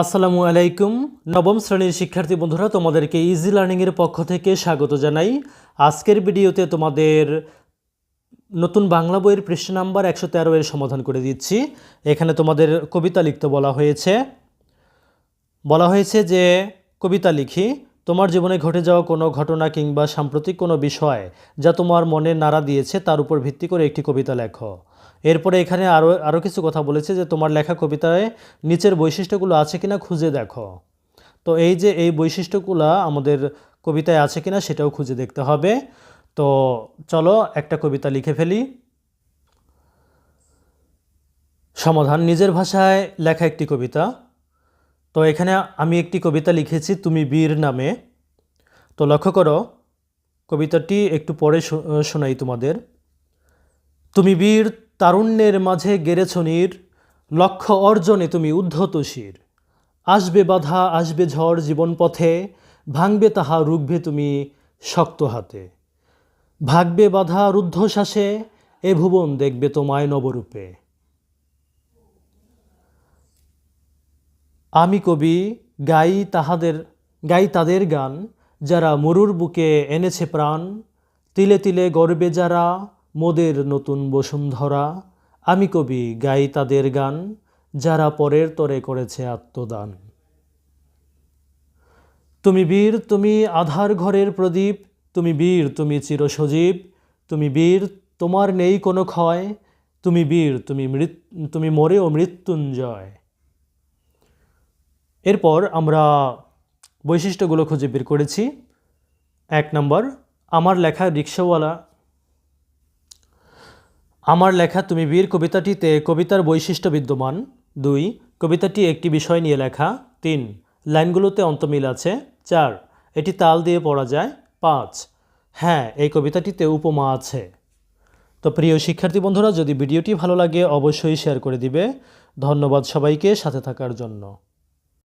আসসালামু আলাইকুম। নবম শ্রেণির শিক্ষার্থী বন্ধুরা, তোমাদেরকে ইজি লার্নিংয়ের পক্ষ থেকে স্বাগত জানাই। আজকের ভিডিওতে তোমাদের নতুন বাংলা বইয়ের পৃষ্ঠ নাম্বার একশো তেরো এর সমাধান করে দিচ্ছি। এখানে তোমাদের কবিতা লিখতে বলা হয়েছে। বলা হয়েছে যে, কবিতা লিখি। তোমার জীবনে ঘটে যাওয়া কোনো ঘটনা কিংবা সাম্প্রতিক কোনো বিষয় যা তোমার মনে নাড়া দিয়েছে তার উপর ভিত্তি করে একটি কবিতা লেখো। এরপরে এখানে আরও আরও কিছু কথা বলেছে যে তোমার লেখা কবিতায় নিচের বৈশিষ্ট্যগুলো আছে কিনা খুঁজে দেখো। তো এই যে এই বৈশিষ্ট্যগুলো আমাদের কবিতায় আছে কিনা সেটাও খুঁজে দেখতে হবে। তো চলো একটা কবিতা লিখে ফেলি। সমাধান নিজের ভাষায় লেখা একটি কবিতা। তো এখানে আমি একটি কবিতা লিখেছি, তুমি বীর নামে। তো লক্ষ্য করো, কবিতাটি একটু পরে শোনাই তোমাদের। তুমি বীর, তারুণ্যের মাঝে গেড়েছ নীর লক্ষ্য অর্জনে তুমি উদ্ধত শির। আসবে বাধা, আসবে ঝড় জীবন পথে, ভাঙবে তাহা রুখবে তুমি শক্ত হাতে। ভাগবে বাধা রুদ্ধশ্বাসে, এ ভুবন দেখবে তোমায় নবরূপে। আমি কবি, গাই তাহাদের, গাই তাদের গান, যারা মরুর বুকে এনেছে প্রাণ। তিলে তিলে গর্বে যারা মোদের নতুন বসুন্ধরা। আমি কবি, গাই তাদের গান, যারা পরের তরে করেছে আত্মদান। তুমি বীর, তুমি আধার ঘরের প্রদীপ, তুমি বীর, তুমি চিরসজীব। তুমি বীর, তোমার নেই কোনো ক্ষয়। তুমি বীর, তুমি মৃত, তুমি মরেও মৃত্যুঞ্জয়। এরপর আমরা বৈশিষ্ট্যগুলো খুঁজে বের করেছি। এক নম্বর, আমার লেখা রিক্সাওয়ালা। আমার লেখা তুমি বীর কবিতাটিতে কবিতার বৈশিষ্ট্য বিদ্যমান। দুই, কবিতাটি একটি বিষয় নিয়ে লেখা। তিন, লাইনগুলোতে অন্তমিল আছে। চার, এটি তাল দিয়ে পড়া যায়। পাঁচ হ্যাঁ এই কবিতাটিতে উপমা আছে। তো প্রিয় শিক্ষার্থী বন্ধুরা, যদি ভিডিওটি ভালো লাগে, অবশ্যই শেয়ার করে দিবে। ধন্যবাদ সবাইকে সাথে থাকার জন্য।